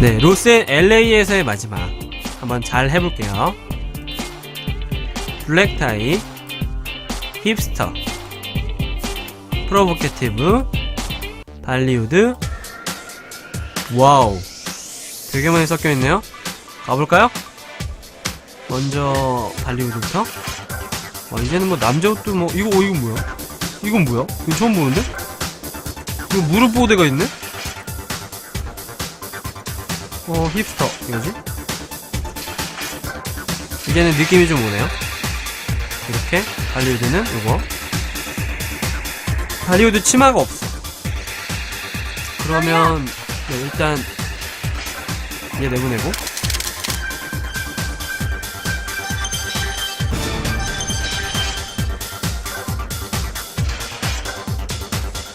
네, 로스앤 LA에서의 마지막. 한번 잘 해볼게요. 블랙타이, 힙스터, 프로보케티브, 발리우드, 와우. 되게 많이 섞여 있네요. 가볼까요? 먼저 발리우드부터. 와, 이제는 뭐 남자 옷도 뭐 이거 어, 이건 뭐야? 이건 뭐야? 이거 처음 보는데? 이거 무릎 보호대가 있네? 어 힙스터 이거지? 이제는 느낌이 좀 오네요. 이렇게 발리우드는 이거. 발리우드 치마가 없어. 그러면 네, 일단 얘 내보내고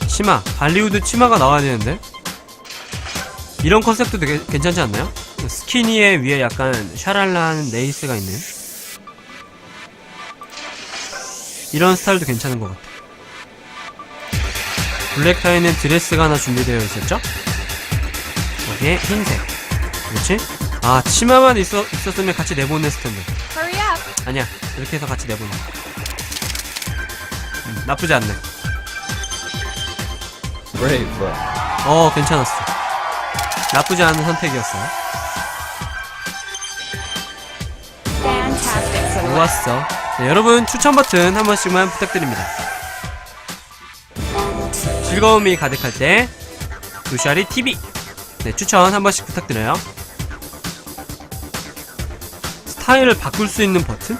치마 발리우드 치마가 나와야 되는데 이런 컨셉도 되게 괜찮지 않나요? 스키니에 위에 약간 샤랄라한 레이스가 있는 이런 스타일도 괜찮은 것 같아 블랙타이는 드레스가 하나 준비되어 있었죠? 여기에 흰색 그렇지? 아 치마만 있어, 있었으면 같이 내보냈을 텐데. 아니야 이렇게 해서 같이 내보내 음, 나쁘지 않네. 어 괜찮았어 나쁘지 않은 선택이었어 Fantastic. silhouette. 좋았어. 네, 여러분 추천 버튼 한 번씩만 부탁드립니다. 즐거움이 가득할 때 루샤리 TV 네 추천 한 번씩 부탁드려요. 스타일을 바꿀 수 있는 버튼?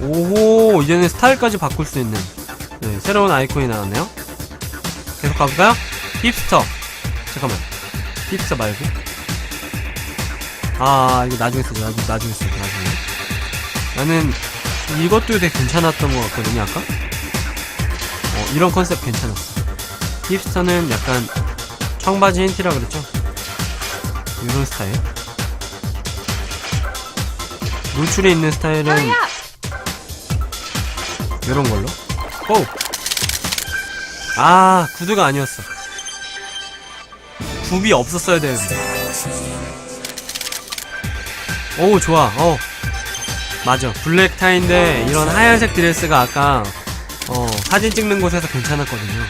오호 이제는 스타일까지 바꿀 수 있는. 네, 새로운 아이콘이 나왔네요. 계속 가볼까요? 힙스터. 잠깐만 힙스터 말고? 아 이거 나중에 쓰자. 나중에, 나중에 쓰자 나중에. 나는 이것도 되게 괜찮았던 것 같거든요 아까? 어, 이런 컨셉 괜찮았어. 힙스터는 약간 청바지 흰티라 그랬죠? 이런 스타일? 노출에 있는 스타일은. 이런 걸로? 고! 아 구두가 아니었어 굽이 없었어야 되는데. 오 좋아. 어. 맞아. 블랙 타인데 이런 하얀색 드레스가 아까 어 사진 찍는 곳에서 괜찮았거든요.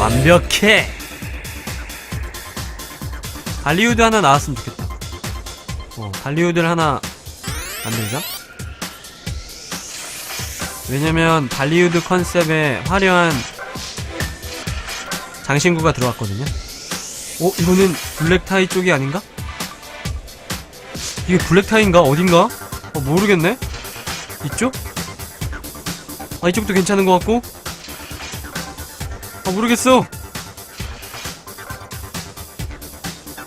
완벽해. 발리우드 하나 나왔으면 좋겠다. 어 발리우드를 하나 만들자. 왜냐면 발리우드 컨셉에 화려한 장신구가 들어왔거든요. 어? 이거는 블랙타이 쪽이 아닌가? 이게 블랙타이인가? 어딘가? 어, 모르겠네? 이쪽? 아, 이쪽도 괜찮은 것 같고? 아, 모르겠어!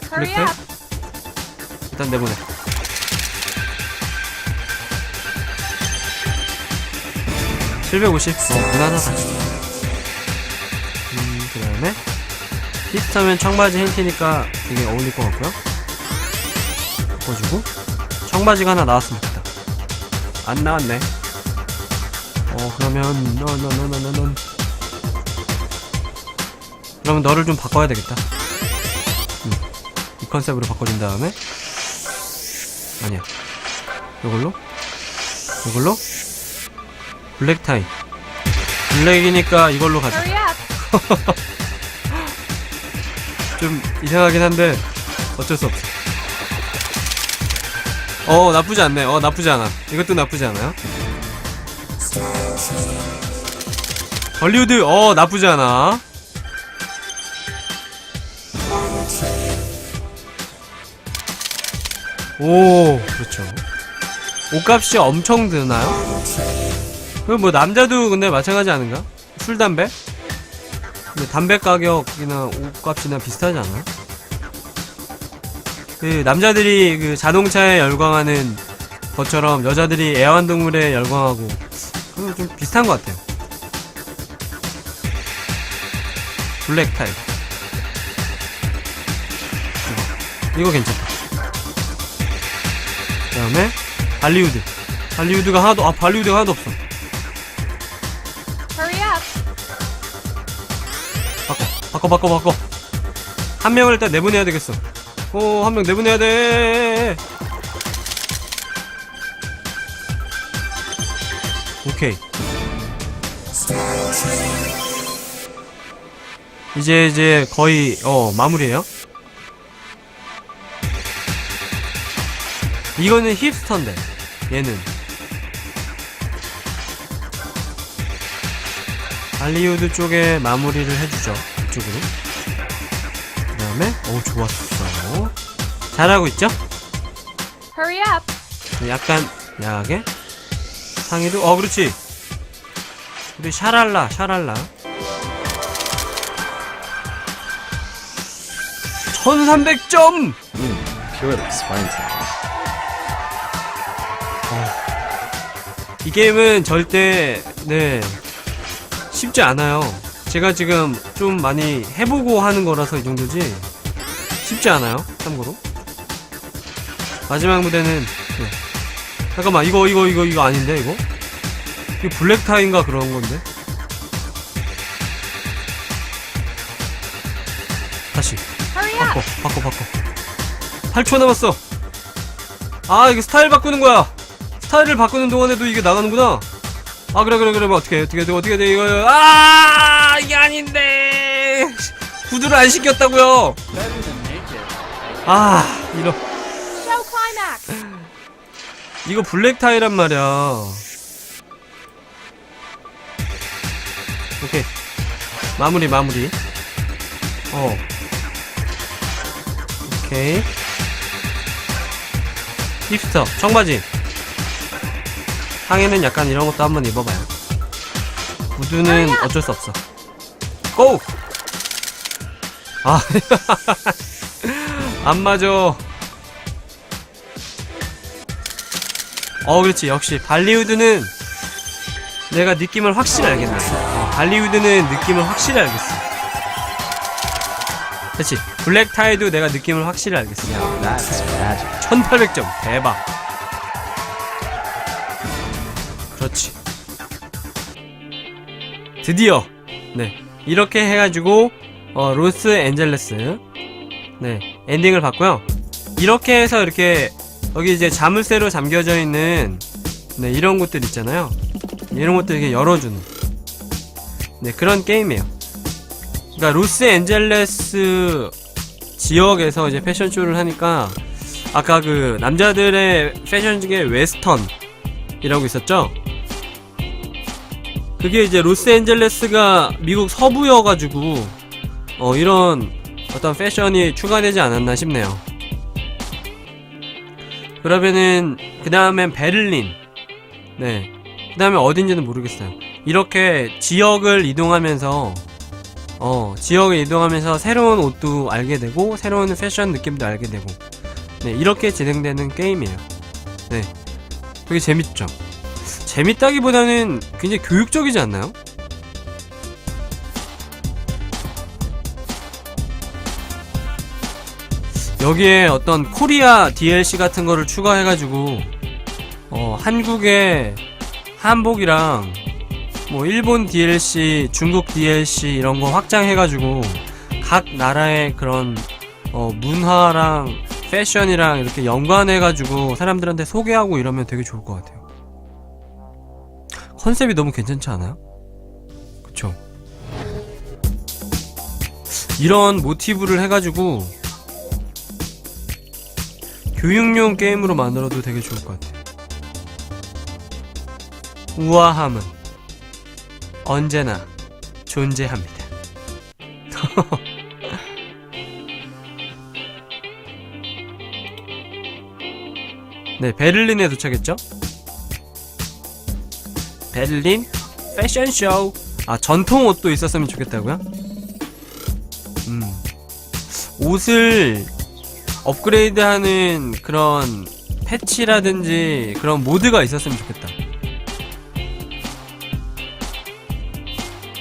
블랙타이? 일단 내보내. (750) 어 무난하다 힙스터면 청바지 흰티니까 되게 어울릴 것 같고요. 바꿔주고 청바지가 하나 나왔으면 좋겠다. 안 나왔네. 어 그러면 너너너너너넌 그러면 너를 좀 바꿔야 되겠다. 음, 이 컨셉으로 바꿔준 다음에 아니야. 이걸로? 이걸로? 블랙 타이. 블랙이니까 이걸로 가자. 좀 이상하긴 한데 어쩔 수 없어 어 나쁘지 않네 어 나쁘지 않아 이것도 나쁘지 않아요 hollywood 어 나쁘지 않아 오 그렇죠 옷값이 엄청 드나요? 그럼 뭐 남자도 근데 마찬가지 아닌가? 술 담배? 근데 담배 가격이나 옷값이나 비슷하지 않아요? 그 남자들이 그 자동차에 열광하는 것처럼 여자들이 애완동물에 열광하고 그건 좀 비슷한 것 같아요. 블랙 타입. 이거, 이거 괜찮다. 그 다음에 발리우드. 발리우드가 하나도 아 발리우드가 하나도 없어. 바꿔 바꿔 바꿔 한 명을 일단 내보내야 되겠어. 오, 한 명 내보내야 돼. 오케이. 이제 이제 거의 어 마무리예요. 이거는 힙스터인데 얘는 할리우드 쪽에 마무리를 해주죠 이쪽으로 그 다음에 오 좋았어 잘하고 있죠? Hurry up. 약간 야하게 상의도 어 그렇지 우리 샤랄라 샤랄라 1300점 Purely spine tingling. 이 게임은 절대 네 쉽지 않아요. 제가 지금 좀 많이 해보고 하는 거라서 이 정도지 쉽지 않아요. 참고로. 마지막 무대는 네. 잠깐만 이거 이거 이거 이거 아닌데 이거? 이거 블랙타인가 그런 건데? 다시. 바꿔. 바꿔 바꿔. 8초 남았어. 아 이게 스타일 바꾸는 거야. 스타일을 바꾸는 동안에도 이게 나가는구나. 아 그래 그래 그래. 뭐 어떻게 어떻게 돼 어떻게 돼 이거. 아 이게 아닌데. 구두를 안 신겼다고요. 아 이런. 이거 블랙타이란 말이야. 오케이. 마무리 마무리. 어. 오케이. 힙스터 청바지. 상의는 약간 이런 것도 한번 입어봐요. 구두는 어쩔 수 없어 고! 아, 안 맞아. 어, 그렇지. 역시 발리우드는 내가 느낌을 확실히 알겠네. 어, 발리우드는 느낌을 확실히 알겠어. 그렇지. 블랙 타이도 내가 느낌을 확실히 알겠어. That's magic. 1800점. 대박. 그렇지. 드디어, 네. 이렇게 해가지고, 어, 로스 앤젤레스, 네. 엔딩을 봤고요. 이렇게 해서 이렇게, 여기 이제 자물쇠로 잠겨져 있는, 네. 이런 곳들 있잖아요. 이런 것들 이렇게 열어주는, 네. 그런 게임이에요. 그러니까 로스 앤젤레스 지역에서 이제 패션쇼를 하니까, 아까 그 남자들의 패션계 웨스턴이라고 있었죠? 그게 이제 로스앤젤레스가 미국 서부여가지고 어 이런 어떤 패션이 추가되지 않았나 싶네요. 그러면은 그 다음엔 베를린, 네, 그 다음에 어딘지는 모르겠어요. 이렇게 지역을 이동하면서 어 지역을 이동하면서 새로운 옷도 알게 되고 새로운 패션 느낌도 알게 되고 네, 이렇게 진행되는 게임이에요. 네. 되게 재밌죠? 재밌다기보다는 굉장히 교육적이지 않나요? 여기에 어떤 코리아 DLC 같은 거를 추가해가지고, 어, 한국의 한복이랑, 뭐, 일본 DLC, 중국 DLC 이런 거 확장해가지고, 각 나라의 그런, 어, 문화랑 패션이랑 이렇게 연관해가지고 사람들한테 소개하고 이러면 되게 좋을 것 같아요. 컨셉이 너무 괜찮지 않아요? 그쵸? 이런 모티브를 해가지고 교육용 게임으로 만들어도 되게 좋을 것 같아요. 우아함은 언제나 존재합니다. 네, 베를린에 도착했죠? 베를린 패션쇼. 아, 전통 옷도 있었으면 좋겠다고요? 음. 옷을 업그레이드 하는 그런 패치라든지 그런 모드가 있었으면 좋겠다.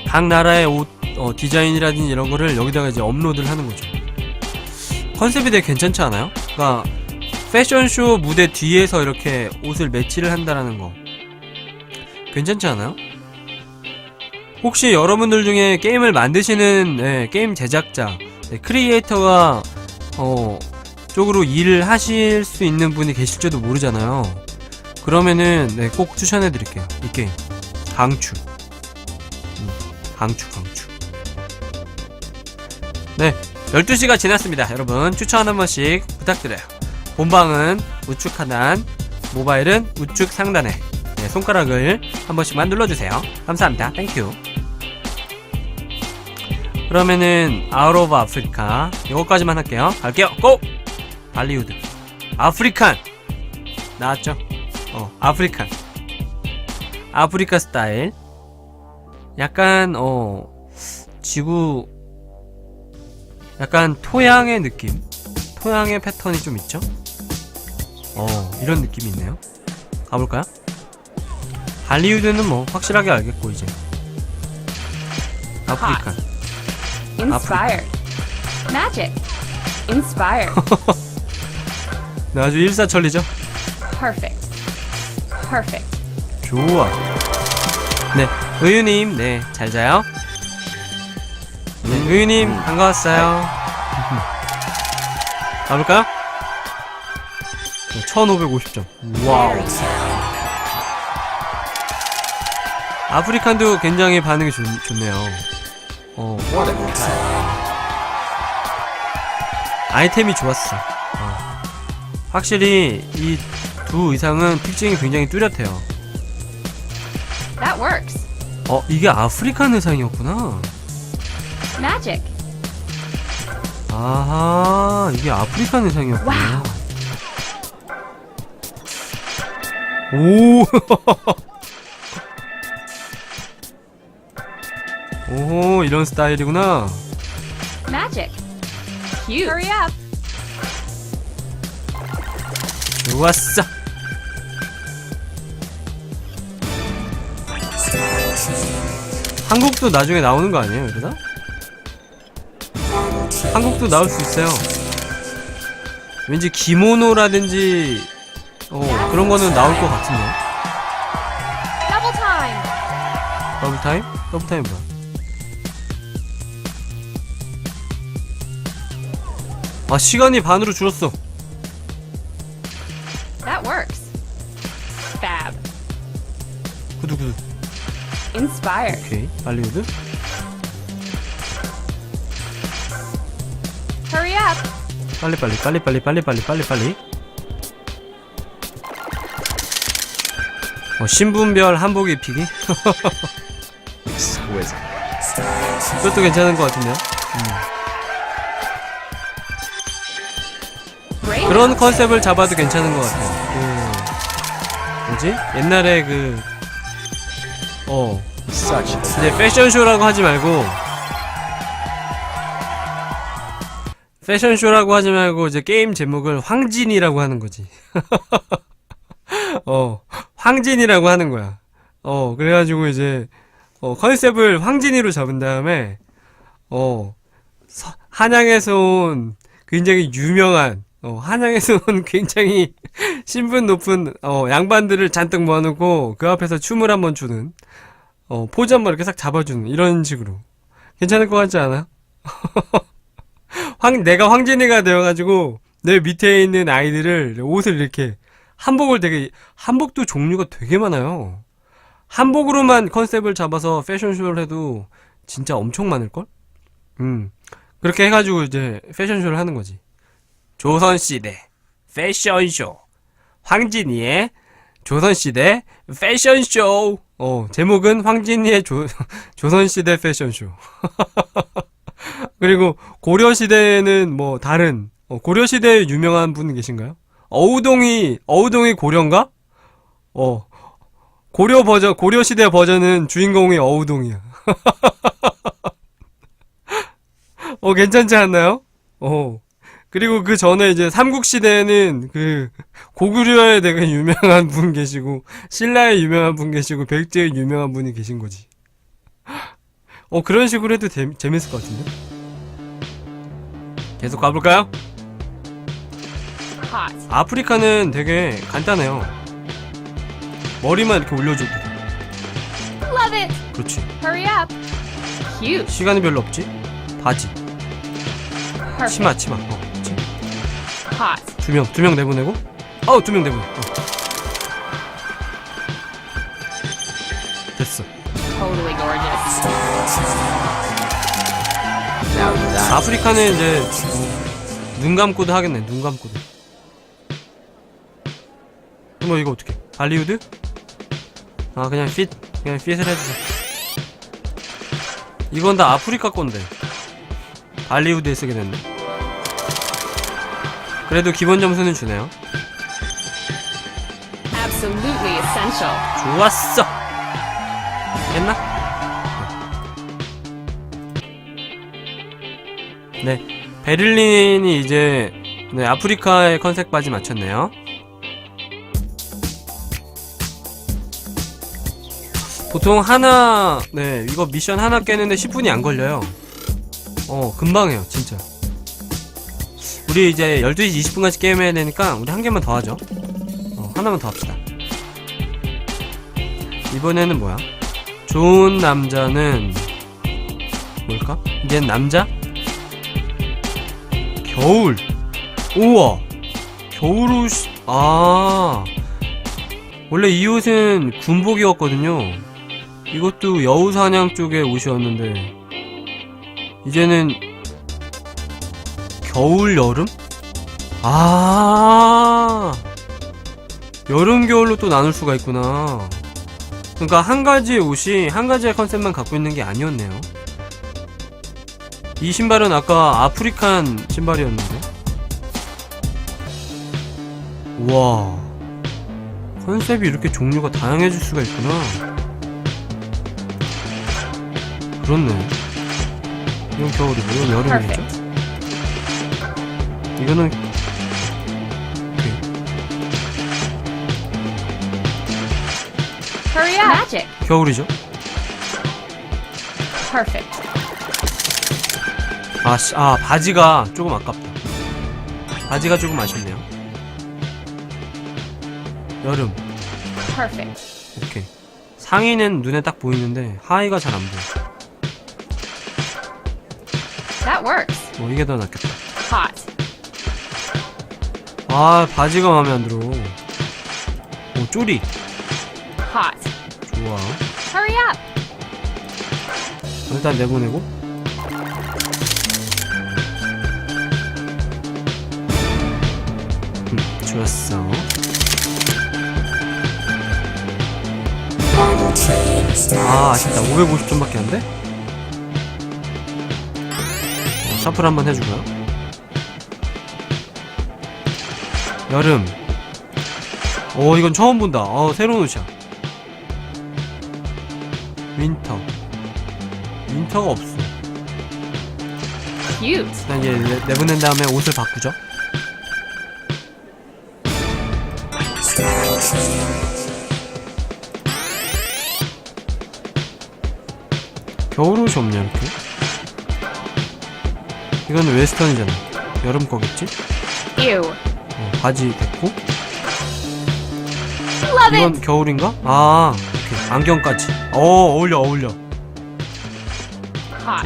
각 나라의 옷 어, 디자인이라든지 이런 거를 여기다가 이제 업로드를 하는 거죠. 컨셉이 되게 괜찮지 않아요? 그러니까 패션쇼 무대 뒤에서 이렇게 옷을 매치를 한다라는 거. 괜찮지 않아요? 혹시 여러분들 중에 게임을 만드시는 네, 게임 제작자 네, 크리에이터가 어 쪽으로 일을 하실 수 있는 분이 계실지도 모르잖아요. 그러면은 네, 꼭 추천해 드릴게요. 이 게임. 강추. 음, 강추 강추. 네. 12시가 지났습니다. 여러분 추천 한 번씩 부탁드려요. 본방은 우측 하단, 모바일은 우측 상단에 네, 손가락을 한 번씩만 눌러주세요. 감사합니다. 땡큐. 그러면은 아웃 오브 아프리카 이거까지만 할게요. 갈게요. 고! 발리우드. 아프리칸. 나왔죠? 어, 아프리칸. 아프리카 스타일. 약간 어 지구 약간 토양의 느낌. 토양의 패턴이 좀 있죠? 어, 이런 느낌이 있네요. 가볼까요? 발리우드는 뭐 확실하게 알겠고 이제. Magic. Inspired. 네, 아주 일사천리죠? Perfect. Perfect. 좋아. 네, 의유님, 네, 잘 자요. 네, 의유님, 반가웠어요. 가볼까요? 네, 1550점. 와우. 아프리칸도 굉장히 반응이 좋, 좋네요. 어. 아이템이 좋았어. 어. 확실히 이 두 의상은 특징이 굉장히 뚜렷해요. That works. 어, 이게 아프리칸 의상이었구나. Magic. 아하, 이게 아프리칸 의상이었구나. 오. 오, 이런 스타일이구나. Magic. Cute. Hurry up. 좋았어. 한국도 나중에 나오는 거 아니에요, 이러다? 한국도 나올 수 있어요. 왠지 기모노라든지 어 그런 거는 나올 것 같은데. Double time. 더블 타임? 더블 타임 뭐야? 아 시간이 반으로 줄었어 That works. Fab. 구두구두 Inspire. 오케이 알리우드 Hurry up. 빨리빨리 빨리빨리 빨리빨리 빨리빨리 어 신분별 한복 입히기 그것도 괜찮은 것 같은데요 음. 그런 컨셉을 잡아도 괜찮은 것 같아요. 그 뭐지? 옛날에 그 어, 이제 패션쇼라고 하지 말고 패션쇼라고 하지 말고 이제 게임 제목을 황진이라고 하는 거지. 어, 황진이라고 하는 거야. 어, 그래가지고 이제 어, 컨셉을 황진이로 잡은 다음에 어, 서- 한양에서 온 굉장히 유명한 어, 한양에서 온 굉장히 신분 높은 어, 양반들을 잔뜩 모아놓고 그 앞에서 춤을 한번 추는 어, 포즈 한번 이렇게 싹 잡아주는 이런 식으로 괜찮을 것 같지 않아? 황 내가 황진이가 되어가지고 내 밑에 있는 아이들을 옷을 이렇게 한복을 되게 한복도 종류가 되게 많아요. 한복으로만 컨셉을 잡아서 패션쇼를 해도 진짜 엄청 많을걸? 음 그렇게 해가지고 이제 패션쇼를 하는 거지. 조선시대 패션쇼 황진이의 조선시대 패션쇼 어 제목은 황진이의 조, 조선시대 패션쇼 그리고 고려시대에는 뭐 다른 어, 고려시대에 유명한 분 계신가요? 어우동이 어우동이 고려인가? 어 고려 버전 고려시대 버전은 주인공이 어우동이야 어 괜찮지 않나요? 어 그리고 그 전에 이제 삼국시대에는 그 고구려에 되게 유명한 분 계시고 신라에 유명한 분 계시고 백제에 유명한 분이 계신 거지. 어 그런 식으로 해도 재, 재밌을 것 같은데. 계속 가볼까요? 아프리카는 되게 간단해요. 머리만 이렇게 올려줘도 돼. Love it. 그렇지. Hurry up. Cute. 시간이 별로 없지. 바지. Perfect. 치마 치마 어 Hot. 두 명 두 명 내보내고 두명 내보내 어. 됐어 Totally gorgeous. Now 아프리카는 이제 어, 눈 감고도 하겠네 눈 감고도 뭐 이거 어떻게 발리우드? 아 그냥 핏 그냥 핏을 해주자 이건 다 아프리카 건데 발리우드에 쓰게 됐네 그래도 기본 점수는 주네요. 좋았어. 됐나? 네. 베를린이 이제 네, 아프리카의 컨셉 바지 맞췄네요. 보통 하나 네 이거 미션 하나 깨는데 10분이 안 걸려요. 어 금방 해요 진짜 우리 이제 12시 20분까지 게임해야 되니까 우리 한 개만 더 하죠 어, 하나만 더 합시다 이번에는 뭐야? 좋은 남자는 뭘까? 이제 남자? 겨울. 우와. 겨울 옷. 아. 원래 이 옷은 군복이었거든요. 이것도 여우사냥 쪽의 옷이었는데 이제는 겨울 여름? 아. 여름 겨울로 또 나눌 수가 있구나. 그러니까 한 가지의 옷이 한 가지의 컨셉만 갖고 있는 게 아니었네요. 이 신발은 아까 아프리칸 신발이었는데. 우와. 컨셉이 이렇게 종류가 다양해질 수가 있구나. 그렇네. 이건 겨울이고, 이건 여름이겠죠? 이거는 Hurry up. Magic. 겨울이죠? Perfect. 아, 씨, 아, 바지가 조금 아깝다. 바지가 조금 아쉽네요. 여름. Perfect. 오케이. 상의는 눈에 딱 보이는데 하의가 잘 안 보여. That works. 뭐 이게 더 낫겠다. Hot. 아, 바지가 마음에 안 들어. 오, 쪼리. Hot. 좋아. Hurry up. 일단 내보내고. 음, 좋았어. 아, 아쉽다. 550점밖에 안 돼? 어, 샤플 한번 해주고요. 여름. 오, 이건 처음 본다. 어, 새로운 옷이야. 윈터. 윈터가 없어. 일단 이제 내- 내보낸 다음에 옷을 바꾸죠. 겨울옷이 없냐 이렇게? 이거는 웨스턴이잖아. 여름 거겠지? Ew. 어, 바지 it. 이건 겨울인가? 아, 오케이. 안경까지. 어, 어울려, 어울려.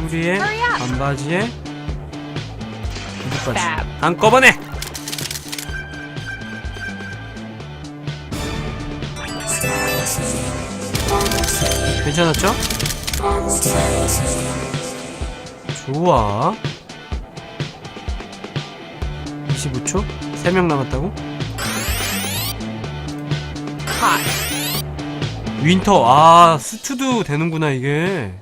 우리의 up. 반바지에 Fab. 한꺼번에 괜찮았죠? 좋아 25초? 3명 남았다고? 윈터 아 수트도 되는구나 이게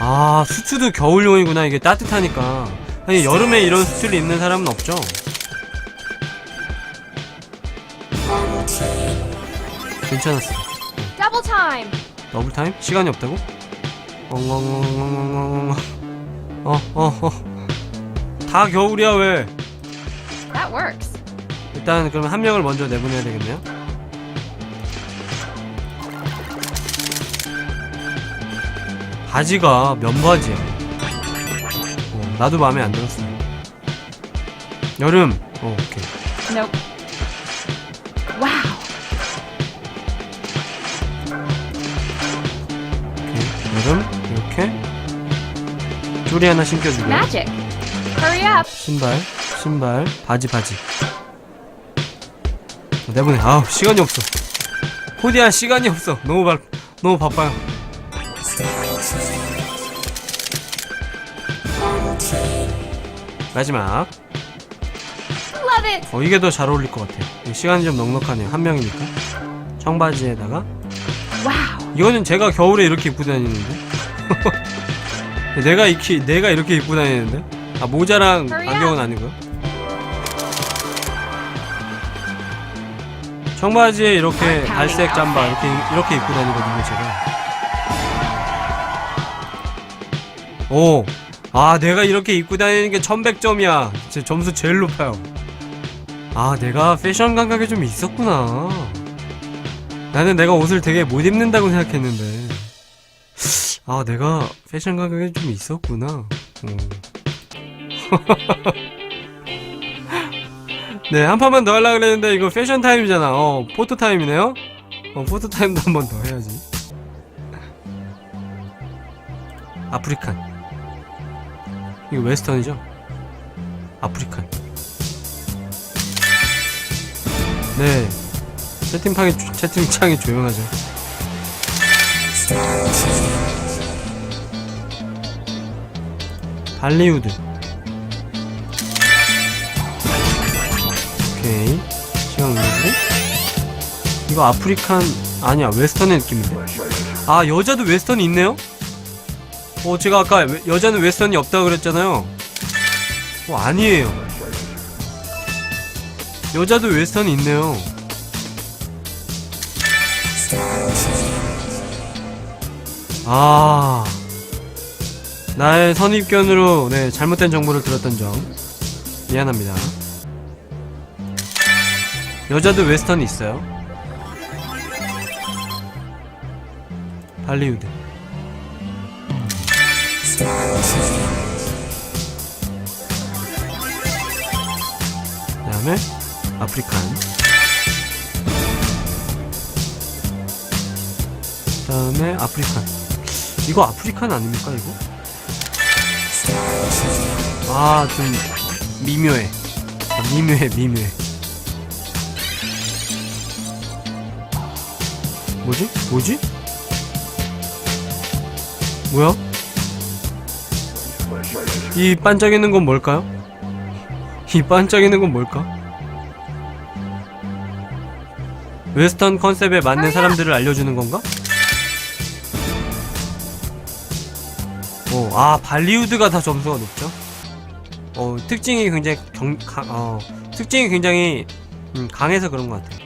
아 수트도 겨울용이구나 이게 따뜻하니까 아니 여름에 이런 수트를 입는 사람은 없죠 괜찮았어 Double time. 더블 타임? 시간이 없다고? 엉엉엉엉엉엉엉 어어어 다 겨울이야 왜 That works. 일단 그럼 한 명을 먼저 내보내야 되겠네요. 바지가 면바지야. 어, 나도 마음에 안 들었어. 여름. 어, 오케이. Nope. Wow. 오케이. 여름 이렇게. 쪼리 하나 신겨주고 Magic. Hurry up. 신발 신발 바지 바지. 내보내 아우 시간이 없어. 코디야 시간이 없어. 너무 바 너무 바빠요. 마지막. Love it. 어 이게 더 잘 어울릴 것 같아. 시간이 좀 넉넉하네요 한 명이니까. 청바지에다가. Wow. 이거는 제가 겨울에 이렇게 입고 다니는데? 내가 이렇게 내가 이렇게 입고 다니는데 아 모자랑 안경은 아니고요? 청바지에 이렇게 갈색 잠바 이렇게 이렇게 입고 다니거든요 제가. 오, 아 내가 이렇게 입고 다니는 게 1100점이야. 제 점수 제일 높아요. 아 내가 패션 감각이 좀 있었구나. 나는 내가 옷을 되게 못 입는다고 생각했는데. 아 내가 패션 감각이 좀 있었구나. 어. 네, 한 판만 더 하려고 그랬는데 이거 패션 타임이잖아. 어, 포토 타임이네요. 어, 포토 타임도 한 번 더 해야지. 아프리칸. 이거 웨스턴이죠? 아프리칸. 네. 채팅창이, 조- 채팅창이 조용하죠. 발리우드. 이거 아프리칸 아니야 웨스턴의 느낌인데. 아 여자도 웨스턴이 있네요? 어 제가 아까 웨- 여자는 웨스턴이 없다고 그랬잖아요. 어 아니에요. 여자도 웨스턴이 있네요. 아 나의 선입견으로 네 잘못된 정보를 들었던 점. 미안합니다. 여자도 웨스턴이 있어요. 할리우드. 그 다음에 아프리칸. 그 다음에 아프리칸. 이거 아프리칸 아닙니까 이거? 아 좀 미묘해. 아, 미묘해 미묘해. 뭐지? 뭐지? 뭐야? 이 반짝이는 건 뭘까요? 이 반짝이는 건 뭘까? 웨스턴 컨셉에 맞는 사람들을 알려주는 건가? 어, 아, 발리우드가 다 점수가 높죠? 어, 특징이 굉장히 경, 강, 어, 특징이 굉장히 음, 강해서 그런 것 같아요.